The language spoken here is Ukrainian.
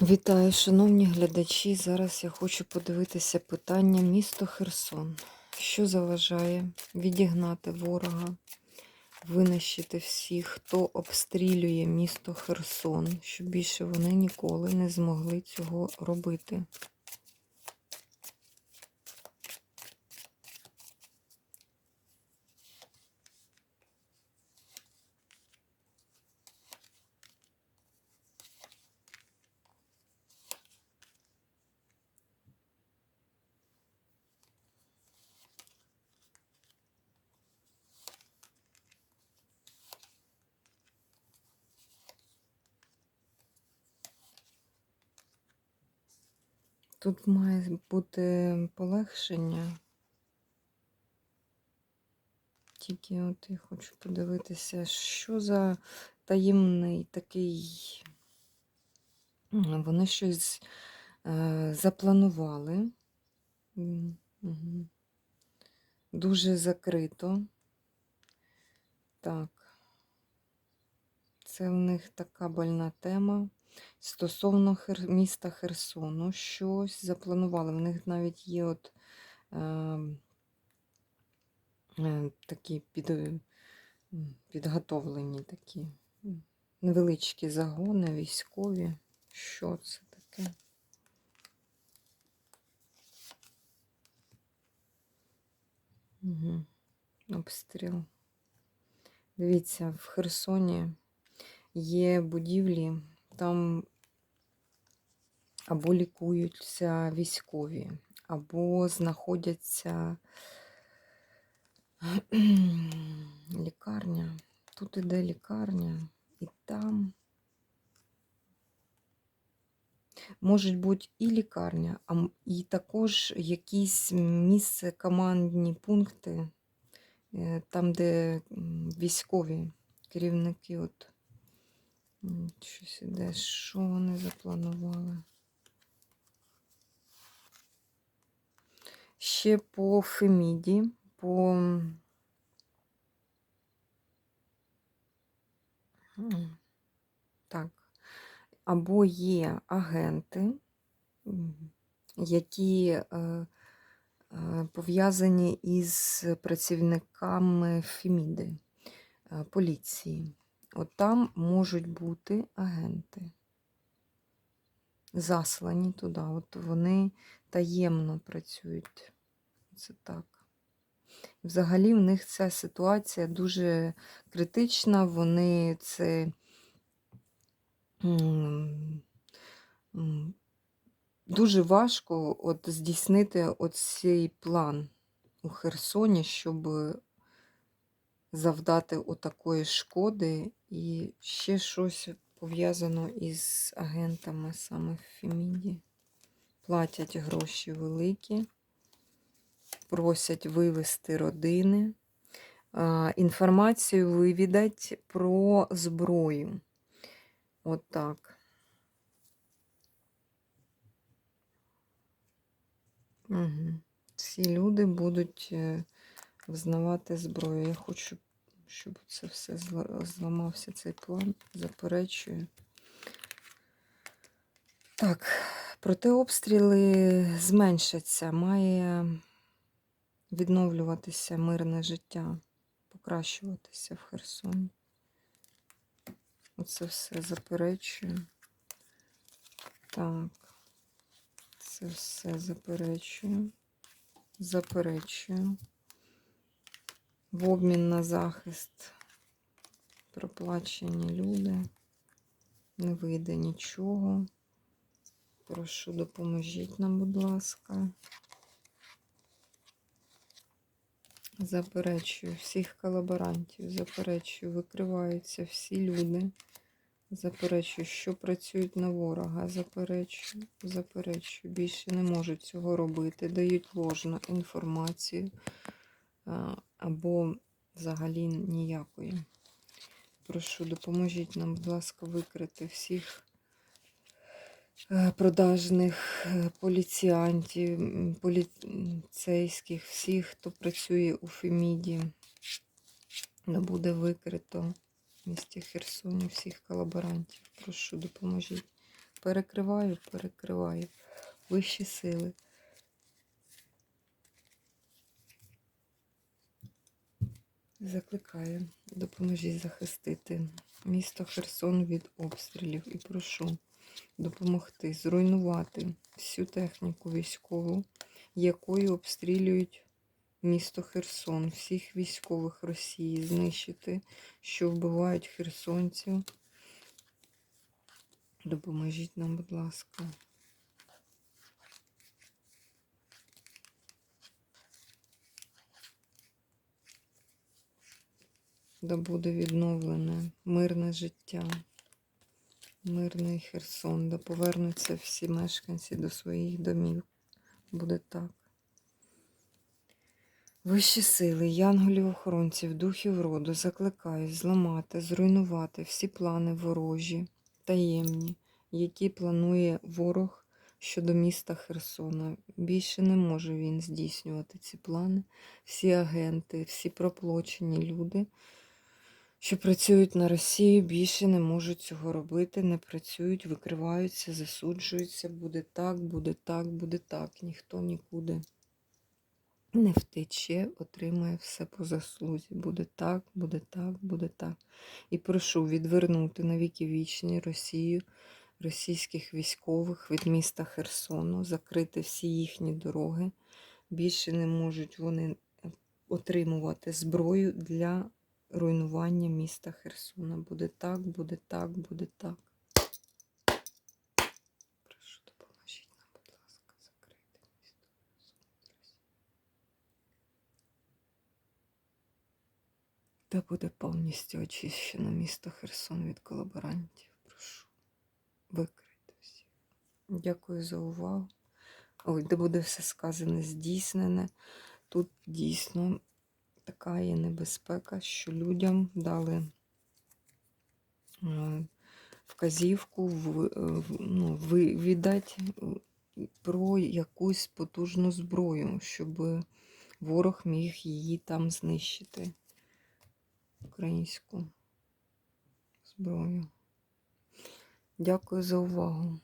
Вітаю, шановні глядачі. Зараз я хочу подивитися питання місто Херсон. Що заважає відігнати ворога, винищити всіх, хто обстрілює місто Херсон, щоб більше вони ніколи не змогли цього робити. Тут має бути полегшення. Тільки от я хочу подивитися, що за таємний такий. Вони щось е, запланували. Дуже закрито. Так. Це в них така больна тема. Стосовно Хер... міста Херсону, щось запланували. В них навіть є от е, е, такі під, підготовлені такі невеличкі загони військові. Що це таке? Угу. Обстріл. Дивіться, в Херсоні є будівлі, там або лікуються військові, або знаходяться лікарня. Тут іде лікарня, і там можуть бути і лікарня, і також якісь місце, командні пункти, е, там, де військові керівники, от щось іде, що вони запланували. Ще по Феміді, по так, або є агенти, які е, е, пов'язані із працівниками Феміди, е, поліції. От там можуть бути агенти, заслані туди. От вони таємно працюють. Це так. Взагалі в них ця ситуація дуже критична. Вони це дуже важко от здійснити оцей план у Херсоні, щоб завдати отакої шкоди і ще щось пов'язано із агентами саме в Феміді. Платять гроші великі, просять вивести родини. Інформацію вивідать про зброю. От так. Угу. Всі люди будуть е, взнавати зброю. Я хочу, щоб це все зламався цей план. Заперечую. Так, проте обстріли зменшаться. Має відновлюватися мирне життя, покращуватися в Херсоні. Оце все заперечую. Так. Це все заперечую. Заперечую. В обмін на захист проплачені люди. Не вийде нічого. Прошу, допоможіть нам, будь ласка. Заперечую всіх колаборантів, заперечую, викриваються всі люди. Заперечую, що працюють на ворога. Заперечую, заперечую. Більше не можуть цього робити. Дають ложну інформацію або взагалі ніякої. Прошу, допоможіть нам, будь ласка, викрити всіх е, продажних е, поліціантів, поліцейських, всіх, хто працює у Феміді. Не буде викрито в місті Херсоні всіх колаборантів. Прошу, допоможіть. Перекриваю, перекриваю. Вищі сили. Закликаю, допоможіть захистити місто Херсон від обстрілів і прошу допомогти зруйнувати всю техніку військову, якою обстрілюють місто Херсон, всіх військових Росії знищити, що вбивають херсонців. Допоможіть нам, будь ласка. Да буде відновлене мирне життя, мирний Херсон, да повернуться всі мешканці до своїх домів. Буде так. Вищі сили, янголів охоронців, духів роду закликають зламати, зруйнувати всі плани ворожі, таємні, які планує ворог щодо міста Херсона. Більше не може він здійснювати ці плани. Всі агенти, всі проплочені люди, що працюють на Росію, більше не можуть цього робити, не працюють, викриваються, засуджуються. Буде так, буде так, буде так. Ніхто нікуди не втече, отримає все по заслузі. Буде так, буде так, буде так. І прошу відвернути на віки вічні Росію, російських військових від міста Херсону, закрити всі їхні дороги. Більше не можуть вони е, отримувати зброю для руйнування міста Херсона. Буде так, буде так, буде так. Прошу, допоможіть нам, будь ласка, закрити місто Херсон. Та буде повністю очищено місто Херсон від колаборантів. Прошу, викрити всіх. Дякую за увагу. Ой, де буде все сказане, здійснене. Тут дійсно така є небезпека, що людям дали е, вказівку в, е, ну, віддать е, про якусь потужну зброю, щоб ворог міг її там знищити. Українську зброю. Дякую за увагу.